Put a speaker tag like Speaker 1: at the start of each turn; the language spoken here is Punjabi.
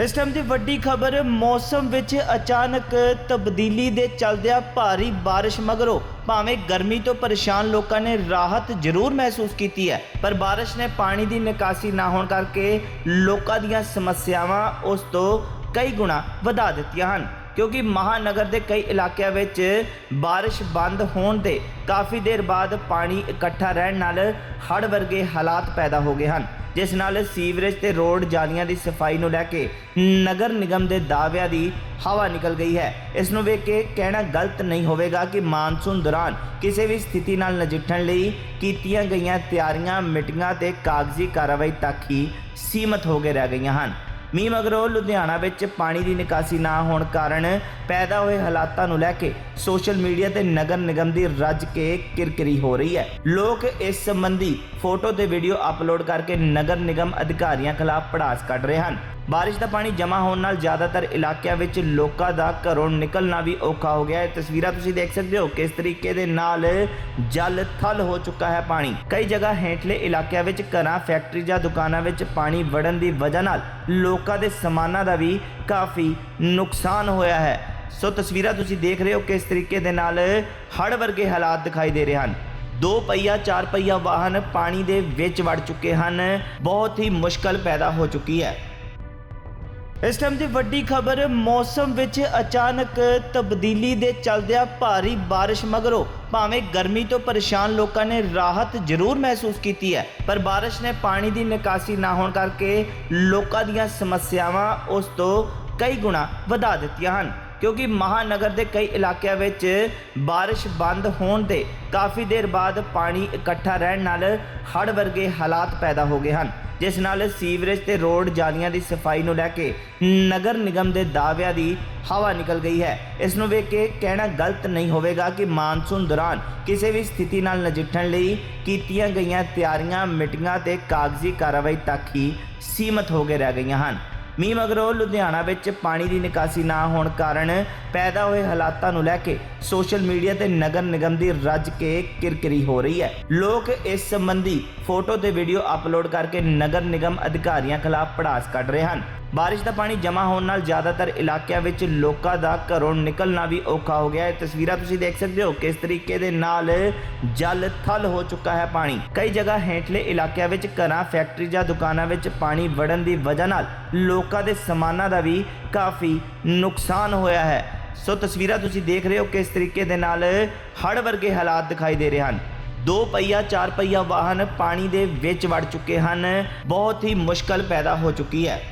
Speaker 1: ਇਸ ਟਾਈਮ ਦੀ ਵੱਡੀ ਖਬਰ, ਮੌਸਮ ਵਿੱਚ ਅਚਾਨਕ ਤਬਦੀਲੀ ਦੇ ਚਲਦਿਆਂ ਭਾਰੀ ਬਾਰਿਸ਼ ਮਗਰੋਂ ਭਾਵੇਂ ਗਰਮੀ ਤੋਂ ਪਰੇਸ਼ਾਨ ਲੋਕਾਂ ਨੇ ਰਾਹਤ ਜ਼ਰੂਰ ਮਹਿਸੂਸ ਕੀਤੀ ਹੈ, ਪਰ ਬਾਰਿਸ਼ ਨੇ ਪਾਣੀ ਦੀ ਨਿਕਾਸੀ ਨਾ ਹੋਣ ਕਰਕੇ ਲੋਕਾਂ ਦੀਆਂ ਸਮੱਸਿਆਵਾਂ ਉਸ ਤੋਂ ਕਈ ਗੁਣਾ ਵਧਾ ਦਿੱਤੀਆਂ ਹਨ। ਕਿਉਂਕਿ ਮਹਾਨਗਰ ਦੇ ਕਈ ਇਲਾਕਿਆਂ ਵਿੱਚ ਬਾਰਿਸ਼ ਬੰਦ ਹੋਣ ਦੇ ਕਾਫੀ ਦੇਰ ਬਾਅਦ ਪਾਣੀ ਇਕੱਠਾ ਰਹਿਣ ਨਾਲ ਹੜ੍ਹ ਵਰਗੇ ਹਾਲਾਤ ਪੈਦਾ ਹੋ ਗਏ ਹਨ, ਜਿਸ ਨਾਲ ਸੀਵਰੇਜ ਤੇ ਰੋਡ ਜਾਲੀਆਂ ਦੀ ਸਫ਼ਾਈ ਨੂੰ ਲੈ ਕੇ ਨਗਰ ਨਿਗਮ ਦੇ ਦਾਅਵਿਆਂ ਦੀ ਹਵਾ ਨਿਕਲ ਗਈ ਹੈ। ਇਸ ਨੂੰ ਵੇਖ ਕੇ ਕਹਿਣਾ ਗਲਤ ਨਹੀਂ ਹੋਵੇਗਾ ਕਿ ਮਾਨਸੂਨ ਦੌਰਾਨ ਕਿਸੇ ਵੀ ਸਥਿਤੀ ਨਾਲ ਨਜਿੱਠਣ ਲਈ ਕੀਤੀਆਂ ਗਈਆਂ ਤਿਆਰੀਆਂ ਮਿਟੀਆਂ ਤੇ ਕਾਗਜ਼ੀ ਕਾਰਵਾਈ ਤੱਕ ਹੀ ਸੀਮਤ ਹੋ ਕੇ ਰਹਿ ਗਈਆਂ ਹਨ। ਮੀਂਹ ਮਗਰੋਂ ਲੁਧਿਆਣਾ ਵਿੱਚ ਪਾਣੀ ਦੀ ਨਿਕਾਸੀ ਨਾ ਹੋਣ ਕਾਰਨ ਪੈਦਾ ਹੋਏ ਹਾਲਾਤਾਂ ਨੂੰ ਲੈ ਕੇ ਸੋਸ਼ਲ ਮੀਡੀਆ ਤੇ ਨਗਰ ਨਿਗਮ ਦੀ ਰੱਜ ਕੇ ਕਿਰਕਿਰੀ ਹੋ ਰਹੀ ਹੈ। ਲੋਕ ਇਸ ਸੰਬੰਧੀ ਫੋਟੋ ਤੇ ਵੀਡੀਓ ਅਪਲੋਡ ਕਰਕੇ ਨਗਰ ਨਿਗਮ ਅਧਿਕਾਰੀਆਂ ਖਿਲਾਫ ਪੜਾਸ ਕੱਢ ਰਹੇ ਹਨ। ਬਾਰਿਸ਼ ਦਾ ਪਾਣੀ ਜਮ੍ਹਾਂ ਹੋਣ ਨਾਲ ਜ਼ਿਆਦਾਤਰ ਇਲਾਕਿਆਂ ਵਿੱਚ ਲੋਕਾਂ ਦਾ ਘਰੋਂ ਨਿਕਲਣਾ ਵੀ ਔਖਾ ਹੋ ਗਿਆ। ਹੈ ਤਸਵੀਰਾਂ ਤੁਸੀਂ ਦੇਖ ਸਕਦੇ ਹੋ ਕਿਸ ਤਰੀਕੇ ਦੇ ਨਾਲ ਜਲ ਥਲ ਹੋ ਚੁੱਕਾ ਹੈ ਪਾਣੀ। ਕਈ ਜਗ੍ਹਾ ਹੇਠਲੇ ਇਲਾਕਿਆਂ ਵਿੱਚ ਘਰਾਂ, ਫੈਕਟਰੀ ਜਾਂ ਦੁਕਾਨਾਂ ਵਿੱਚ ਪਾਣੀ ਵੜਨ ਦੀ ਵਜ੍ਹਾ ਨਾਲ ਲੋਕਾਂ ਦੇ ਸਮਾਨਾਂ ਦਾ ਵੀ ਕਾਫੀ ਨੁਕਸਾਨ ਹੋਇਆ ਹੈ। ਸੋ ਤਸਵੀਰਾਂ ਤੁਸੀਂ ਦੇਖ ਰਹੇ ਹੋ ਕਿਸ ਤਰੀਕੇ ਦੇ ਨਾਲ ਹੜ੍ਹ ਵਰਗੇ ਹਾਲਾਤ ਦਿਖਾਈ ਦੇ ਰਹੇ ਹਨ। ਦੋ ਪਹੀਆ, ਚਾਰ ਪਹੀਆ ਵਾਹਨ ਪਾਣੀ ਦੇ ਵਿੱਚ ਵੜ ਚੁੱਕੇ ਹਨ। ਬਹੁਤ ਹੀ ਮੁਸ਼ਕਲ ਪੈਦਾ ਹੋ ਚੁੱਕੀ ਹੈ। ਇਸ ਟਾਈਮ ਦੀ ਵੱਡੀ ਖਬਰ, ਮੌਸਮ ਵਿੱਚ ਅਚਾਨਕ ਤਬਦੀਲੀ ਦੇ ਚੱਲਦਿਆਂ ਭਾਰੀ ਬਾਰਿਸ਼ ਮਗਰੋਂ ਭਾਵੇਂ ਗਰਮੀ ਤੋਂ ਪਰੇਸ਼ਾਨ ਲੋਕਾਂ ਨੇ ਰਾਹਤ ਜ਼ਰੂਰ ਮਹਿਸੂਸ ਕੀਤੀ ਹੈ, ਪਰ ਬਾਰਿਸ਼ ਨੇ ਪਾਣੀ ਦੀ ਨਿਕਾਸੀ ਨਾ ਹੋਣ ਕਰਕੇ ਲੋਕਾਂ ਦੀਆਂ ਸਮੱਸਿਆਵਾਂ ਉਸ ਤੋਂ ਕਈ ਗੁਣਾ ਵਧਾ ਦਿੱਤੀਆਂ ਹਨ। ਕਿਉਂਕਿ ਮਹਾਨਗਰ ਦੇ ਕਈ ਇਲਾਕਿਆਂ ਵਿੱਚ ਬਾਰਿਸ਼ ਬੰਦ ਹੋਣ ਦੇ ਕਾਫੀ ਦੇਰ ਬਾਅਦ ਪਾਣੀ ਇਕੱਠਾ ਰਹਿਣ ਨਾਲ ਹੜ੍ਹ ਵਰਗੇ ਹਾਲਾਤ ਪੈਦਾ ਹੋ ਗਏ ਹਨ, ਜਿਸ ਨਾਲ ਸੀਵਰੇਜ ਤੇ ਰੋਡ ਜਾਲੀਆਂ ਦੀ ਸਫ਼ਾਈ ਨੂੰ ਲੈ ਕੇ ਨਗਰ ਨਿਗਮ ਦੇ ਦਾਅਵਿਆਂ ਦੀ ਹਵਾ ਨਿਕਲ ਗਈ ਹੈ। ਇਸ ਨੂੰ ਵੇਖ ਕੇ ਕਹਿਣਾ ਗਲਤ ਨਹੀਂ ਹੋਵੇਗਾ ਕਿ ਮਾਨਸੂਨ ਦੌਰਾਨ ਕਿਸੇ ਵੀ ਸਥਿਤੀ ਨਾਲ ਨਜਿੱਠਣ ਲਈ ਕੀਤੀਆਂ ਗਈਆਂ ਤਿਆਰੀਆਂ ਮਿਟੀਆਂ ਤੇ ਕਾਗਜ਼ੀ ਕਾਰਵਾਈ ਤੱਕ ਹੀ ਸੀਮਤ ਹੋ ਕੇ ਰਹਿ ਗਈਆਂ ਹਨ। ਮੀਂਹ ਮਗਰੋਂ ਲੁਧਿਆਣਾ ਵਿੱਚ ਪਾਣੀ ਦੀ ਨਿਕਾਸੀ ਨਾ ਹੋਣ ਕਾਰਨ ਪੈਦਾ ਹੋਏ ਹਾਲਾਤਾਂ ਨੂੰ ਲੈ ਕੇ ਸੋਸ਼ਲ ਮੀਡੀਆ ਤੇ ਨਗਰ ਨਿਗਮ ਦੀ ਰੱਜ ਕੇ ਕਿਰਕਿਰੀ ਹੋ ਰਹੀ ਹੈ। ਲੋਕ ਇਸ ਸੰਬੰਧੀ ਫੋਟੋ ਤੇ ਵੀਡੀਓ ਅਪਲੋਡ ਕਰਕੇ ਨਗਰ ਨਿਗਮ ਅਧਿਕਾਰੀਆਂ ਖਿਲਾਫ ਪੜਾਸ ਕੱਢ ਰਹੇ ਹਨ। ਬਾਰਿਸ਼ ਦਾ ਪਾਣੀ ਜਮ੍ਹਾਂ ਹੋਣ ਨਾਲ ਜ਼ਿਆਦਾਤਰ ਇਲਾਕਿਆਂ ਵਿੱਚ ਲੋਕਾਂ ਦਾ ਘਰੋਂ ਨਿਕਲਣਾ ਵੀ ਔਖਾ ਹੋ ਗਿਆ ਹੈ। ਤਸਵੀਰਾਂ ਤੁਸੀਂ ਦੇਖ ਸਕਦੇ ਹੋ ਕਿਸ ਤਰੀਕੇ ਦੇ ਨਾਲ ਜਲ ਥਲ ਹੋ ਚੁੱਕਾ ਹੈ ਪਾਣੀ। ਕਈ ਜਗ੍ਹਾ ਹੇਠਲੇ ਇਲਾਕਿਆਂ ਵਿੱਚ ਘਰਾਂ, ਫੈਕਟਰੀ ਜਾਂ ਦੁਕਾਨਾਂ ਵਿੱਚ ਪਾਣੀ ਵੜਨ ਦੀ ਵਜ੍ਹਾ ਨਾਲ ਲੋਕਾਂ ਦੇ ਸਮਾਨਾਂ ਦਾ ਵੀ ਕਾਫੀ ਨੁਕਸਾਨ ਹੋਇਆ ਹੈ। ਸੋ ਤਸਵੀਰਾਂ ਤੁਸੀਂ ਦੇਖ ਰਹੇ ਹੋ ਕਿਸ ਤਰੀਕੇ ਦੇ ਨਾਲ ਹੜ੍ਹ ਵਰਗੇ ਹਾਲਾਤ ਦਿਖਾਈ ਦੇ ਰਹੇ ਹਨ। ਦੋ ਪਹੀਆ, ਚਾਰ ਪਹੀਆ ਵਾਹਨ ਪਾਣੀ ਦੇ ਵਿੱਚ ਵੜ ਚੁੱਕੇ ਹਨ। ਬਹੁਤ ਹੀ ਮੁਸ਼ਕਲ ਪੈਦਾ ਹੋ ਚੁੱਕੀ ਹੈ।